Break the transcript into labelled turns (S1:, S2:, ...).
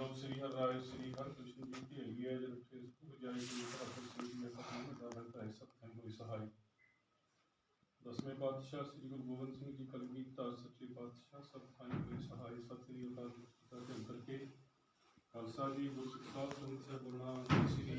S1: मतलब श्री हर राय श्री हर कृष्ण जी की अहिया जन सहाय दसवें पातशाह श्री गुरु गोविंद सिंह की कलगीता सच्चे पातशाह सब थाई कोई सहाय सत श्री अकाल के अंतर के खालसा जी गुरु सिख साहब गुरु श्री